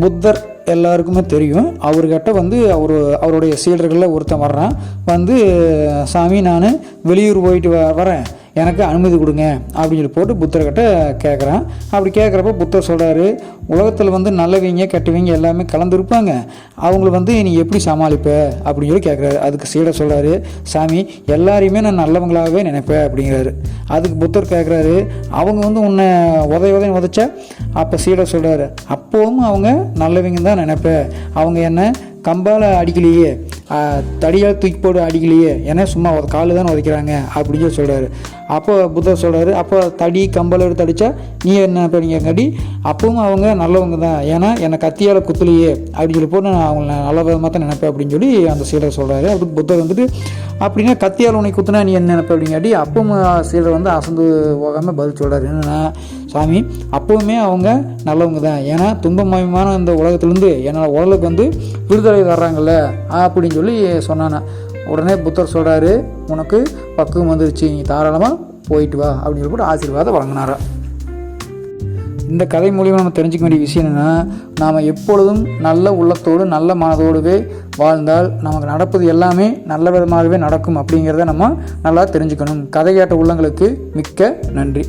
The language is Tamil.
புத்தர் எல்லாருக்குமே தெரியும். அவர்கிட்ட வந்து அவர் அவருடைய சீடர்களில் ஒருத்தன் வர்றான். வந்து சாமி நான் வெளியூர் போயிட்டு வ வரேன். எனக்கு அனுமதி கொடுங்க அப்படின்னு சொல்லி போட்டு புத்தர்கிட்ட கேட்குறான் அப்படி கேட்குறப்ப புத்தர் சொல்கிறாரு உலகத்தில் வந்து நல்லவங்க கெட்டவங்க எல்லாமே கலந்துருப்பாங்க அவங்கள வந்து நீ எப்படி சமாளிப்ப? அப்படின்னு சொல்லி கேட்குறாரு அதுக்கு சீடை சொல்கிறாரு சாமி எல்லாரையுமே நான் நல்லவங்களாகவே நினைப்பேன் அப்படிங்கிறாரு. அதுக்கு புத்தர் கேட்குறாரு அவங்க வந்து உன்னை உதய உதயம் உதைச்சா? அப்போ சீடை சொல்கிறாரு அப்போவும் அவங்க நல்லவங்க தான் நினைப்பேன் அவங்க என்ன கம்பால் அடிக்கலையே. தடியால் தூக்கி போட்டு அடிக்கலையே. ஏன்னா சும்மா ஒரு காலு தானே உதைக்கிறாங்க? அப்படின்னு சொல்லி சொல்கிறாரு அப்போ புத்தர் சொல்கிறாரு அப்போ தடி கம்பல் எடுத்து அடித்தா நீ என்ன பண்ணிங்கடி அப்பவும் அவங்க நல்லவங்க தான். ஏன்னா என்னை கத்தியால் குத்தலையே. அப்படின்னு சொல்லி போட்டு நான் அவங்கள நல்ல விதமாக தான் நினைப்பேன் அப்படின்னு சொல்லி அந்த சீடர் சொல்கிறாரு அப்படி புத்தர் வந்துட்டு அப்படின்னா கத்தியால் உன்னை குத்துனா நீ என்ன நினைப்ப? அப்படிங்காட்டி அப்பவும் சீடர் வந்து அசந்து போகாமல் பதில் சொல்கிறாரு என்னன்னா சாமி அப்போவுமே அவங்க நல்லவங்க தான். ஏன்னா துன்பமயமான இந்த உலகத்துலேருந்து என்னோட உடலுக்கு வந்து விருதலை தர்றாங்கல்ல அப்படின்னு சொல்லி சொன்னானே. உடனே புத்தர் சொல்கிறாரு உனக்கு பக்குவம் வந்துருச்சு நீ தாராளமாக போயிட்டு வா அப்படின்னு சொல்லி ஆசீர்வாதம் வழங்கினாரா இந்த கதை மூலிமா நம்ம தெரிஞ்சுக்க வேண்டிய விஷயம் என்னென்னா நாம் எப்பொழுதும் நல்ல உள்ளத்தோடு நல்ல மனதோடுவே வாழ்ந்தால் நமக்கு நடப்பது எல்லாமே நல்ல விதமாகவே நடக்கும் அப்படிங்கிறத நம்ம நல்லா தெரிஞ்சுக்கணும். கதை கேட்ட உள்ளங்களுக்கு மிக்க நன்றி.